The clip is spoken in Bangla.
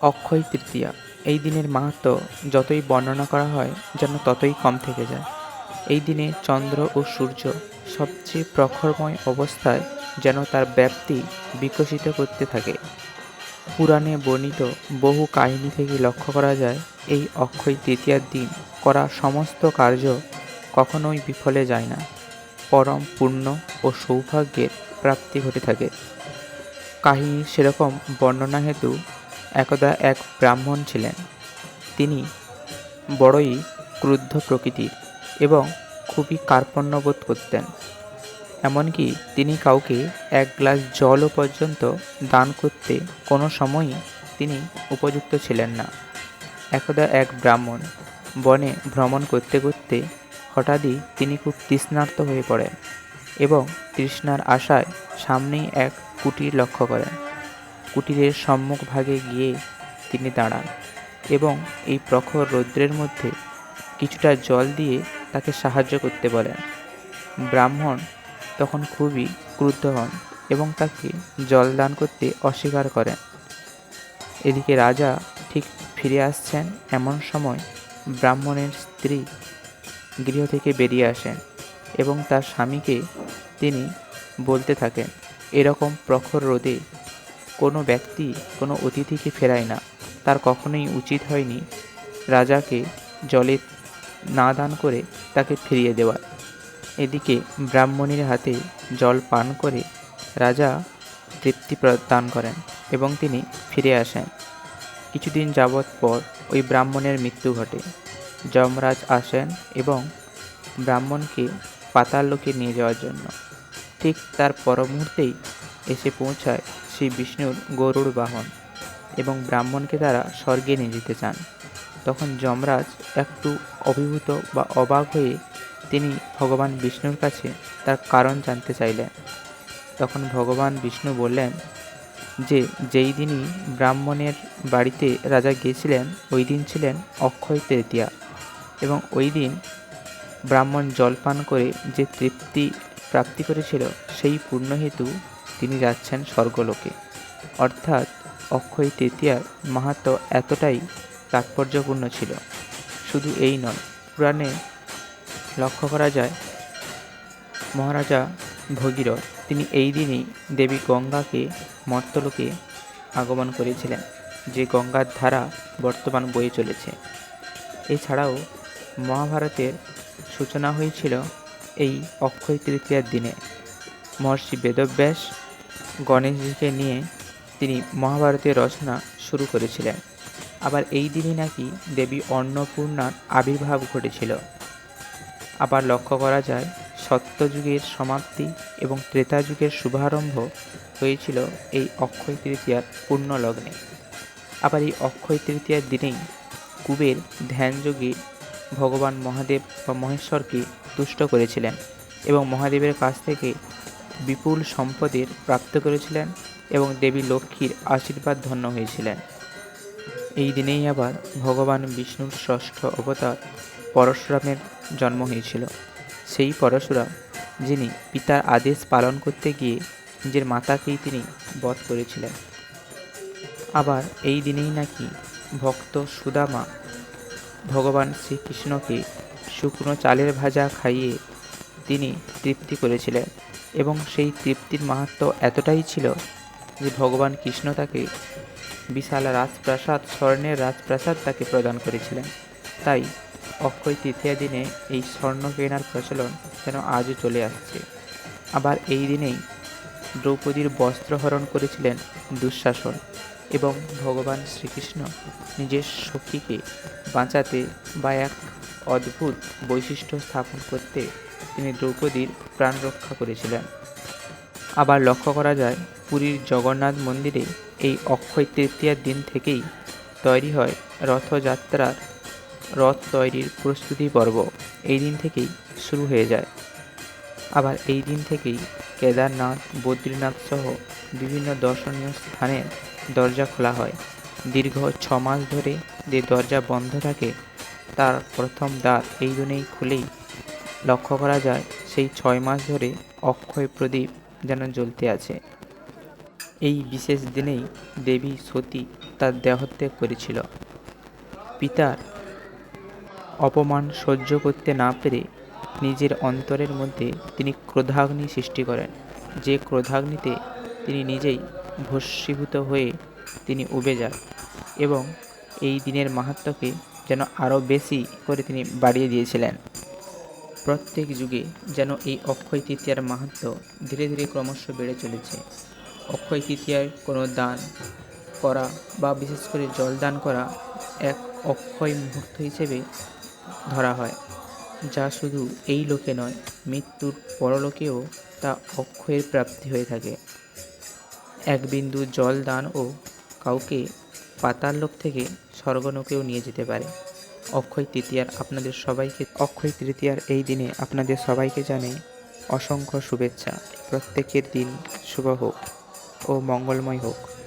অক্ষয় তৃতীয়া। এই দিনের মাহাত্ম যতই বর্ণনা করা হয় যেন ততই কম থেকে যায়। এই দিনে চন্দ্র ও সূর্য সবচেয়ে প্রখরময় অবস্থায় যেন তার ব্যাপ্তি বিকশিত করতে থাকে। পুরাণে বর্ণিত বহু কাহিনী থেকে লক্ষ্য করা যায়, এই অক্ষয় তৃতীয়ার দিন করা সমস্ত কার্য কখনোই বিফলে যায় না। পরম, পূর্ণ ও সৌভাগ্যের প্রাপ্তি ঘটে থাকে। কাহিনী সেরকম বর্ণনা হেতু একদা এক ব্রাহ্মণ ছিলেন। তিনি বড়ই ক্রুদ্ধ প্রকৃতির এবং খুবই কার্পণ্যবোধ করতেন। এমনকি তিনি কাউকে এক গ্লাস জলও পর্যন্ত দান করতে কোনো সময়ই তিনি উপযুক্ত ছিলেন না। একদা এক ব্রাহ্মণ বনে ভ্রমণ করতে করতে হঠাৎই তিনি খুব তৃষ্ণার্ত হয়ে পড়েন এবং তৃষ্ণার আশায় সামনেই এক কুটির লক্ষ্য করেন। কুটিরের সম্মুখভাগে গিয়ে তিনি দাঁড়ান এবং এই প্রখর রৌদ্রের মধ্যে কিছুটা জল দিয়ে তাকে সাহায্য করতে বলেন। ব্রাহ্মণ তখন খুবই ক্রুদ্ধ হন এবং তাকে জল দান করতে অস্বীকার করেন। এদিকে রাজা ঠিক ফিরে আসছেন এমন সময় ব্রাহ্মণের স্ত্রী গৃহ থেকে বেরিয়ে আসেন এবং তার স্বামীকে তিনি বলতে থাকেন, এরকম প্রখর রোদে কোনো ব্যক্তি কোনো অতিথিকে ফেরায় না। তার কখনোই উচিত হয়নি রাজাকে জলে না দান করে তাকে ফিরিয়ে দেওয়া এদিকে ব্রাহ্মণীর হাতে জল পান করে রাজা তৃপ্তি প্রদান করেন এবং তিনি ফিরে আসেন। কিছুদিন যাবৎ পর ওই ব্রাহ্মণের মৃত্যু ঘটে। যমরাজ আসেন এবং ব্রাহ্মণকে পাতাল লোকে নিয়ে যাওয়ার জন্য। ঠিক তার পর মুহূর্তেই এসে পৌঁছায় শ্রী বিষ্ণুর গরুড় বাহন এবং ব্রাহ্মণকে তারা স্বর্গে নিয়ে যেতে চান। তখন যমরাজ একটু অভিভূত বা অবাক হয়ে তিনি ভগবান বিষ্ণুর কাছে তার কারণ জানতে চাইলেন। তখন ভগবান বিষ্ণু বললেন, যে যেই দিনই ব্রাহ্মণের বাড়িতে রাজা গিয়েছিলেন, ওই দিন ছিলেন অক্ষয় তৃতীয়া এবং ওই দিন ব্রাহ্মণ জলপান করে যে তৃপ্তি প্রাপ্তি করেছিল, সেই পুণ্যহেতু তিনি যাচ্ছেন স্বর্গলোকে। অর্থাৎ অক্ষয় তৃতীয়ার মাহাত্ম এতটাই তাৎপর্যপূর্ণ ছিল। শুধু এই নয়, পুরাণে লক্ষ্য করা যায়, মহারাজা ভগীরথ তিনি এই দিনই দেবী গঙ্গাকে মর্তলোকে আগমন করেছিলেন, যে গঙ্গার ধারা বর্তমান বয়ে চলেছে। এছাড়াও মহাভারতের সূচনা হয়েছিল এই অক্ষয় তৃতীয়ার দিনে। মহর্ষি বেদব্যাস গণেশজিকে নিয়ে তিনি মহাভারতের রচনা শুরু করেছিলেন। আবার এই দিনই নাকি দেবী অন্নপূর্ণার আবির্ভাব ঘটেছিল। আবার লক্ষ্য করা যায়, সত্যযুগের সমাপ্তি এবং ত্রেতা যুগের শুভারম্ভ হয়েছিল এই অক্ষয় তৃতীয়ার পূর্ণ লগ্নে আবার এই অক্ষয় তৃতীয়ার দিনেই কুবের ধ্যানযোগী ভগবান মহাদেব বা মহেশ্বরকে তুষ্ট করেছিলেন এবং মহাদেবের কাছ থেকে বিপুল সম্পদের প্রাপ্ত করেছিলেন এবং দেবী লক্ষ্মীর আশীর্বাদ ধন্য হয়েছিলেন। এই দিনেই আবার ভগবান বিষ্ণুর ষষ্ঠ অবতার পরশুরামের জন্ম হয়েছিল। সেই পরশুরাম, যিনি পিতার আদেশ পালন করতে গিয়ে নিজের মাতাকেই তিনি বধ করেছিলেন। আবার এই দিনেই নাকি ভক্ত সুদামা ভগবান শ্রীকৃষ্ণকে শুকনো চালের ভাজা খাইয়ে তিনি তৃপ্তি করেছিলেন। এবং সেই তৃপ্তির মাহাত্ম এতটাই ছিল যে ভগবান কৃষ্ণ তাকে বিশাল রাজপ্রাসাদ, স্বর্ণের রাজপ্রাসাদ তাকে প্রদান করেছিলেন। তাই অক্ষয় তৃতীয়া দিনে এই স্বর্ণ কেনার প্রচলন যেন আজও চলে আসছে। আবার এই দিনেই দ্রৌপদীর বস্ত্রহরণ করেছিলেন দুঃশাসন এবং ভগবান শ্রীকৃষ্ণ নিজের সখীকে বাঁচাতে বা এক অদ্ভুত বৈশিষ্ট্য স্থাপন করতে তিনি দ্রৌপদীর প্রাণ রক্ষা করেছিলেন। আবার লক্ষ্য করা যায়, পুরীর জগন্নাথ মন্দিরে এই অক্ষয় তৃতীয়ার দিন থেকেই তৈরি হয় রথযাত্রার রথ তৈরির প্রস্তুতি পর্ব। এই দিন থেকেই শুরু হয়ে যায়। আবার এই দিন থেকেই কেদারনাথ, বদ্রীনাথ সহ বিভিন্ন দর্শনীয় স্থানের দরজা খোলা হয়। দীর্ঘ ছ মাস ধরে যে দরজা বন্ধ থাকে, তার প্রথম দ্বার এই দিনেই খুলেই লক্ষ্য করা যায়, সেই ছয় মাস ধরে অক্ষয় প্রদীপ যেন জ্বলতে আছে। এই বিশেষ দিনেই দেবী সতী তার দেহত্যাগ করেছিল। পিতার অপমান সহ্য করতে না পেরে নিজের অন্তরের মধ্যে তিনি ক্রোধাগ্নি সৃষ্টি করেন। যে ক্রোধাগ্নিতে তিনি নিজেই ভস্মীভূত হয়ে তিনি উবে যান এবং এই দিনের মাহাত্ম্যকে যেন আরও বেশি করে তিনি বাড়িয়ে দিয়েছিলেন। প্রত্যেক যুগে যেন এই অক্ষয় তৃতীয়ার মাহাত্ম্য ধীরে ধীরে ক্রমশ বেড়ে চলেছে। অক্ষয় তৃতীয়ার কোনো দান করা বা বিশেষ করে জল দান করা এক অক্ষয় মুহূর্ত হিসেবে ধরা হয়, যা শুধু এই লোকে নয়, মৃত্যুর পরলোকেও তা অক্ষয়ের প্রাপ্তি হয়ে থাকে। এক বিন্দু জল দান ও কাউকে পাতাল লোক থেকে স্বর্গলোকেও নিয়ে যেতে পারে। অক্ষয় তৃতীয়ার আপনাদের সবাইকে, অক্ষয় তৃতীয়ার এই দিনে আপনাদের সবাইকে জানাই অসংখ্য শুভেচ্ছা। প্রত্যেকের দিন শুভ হোক ও মঙ্গলময় হোক।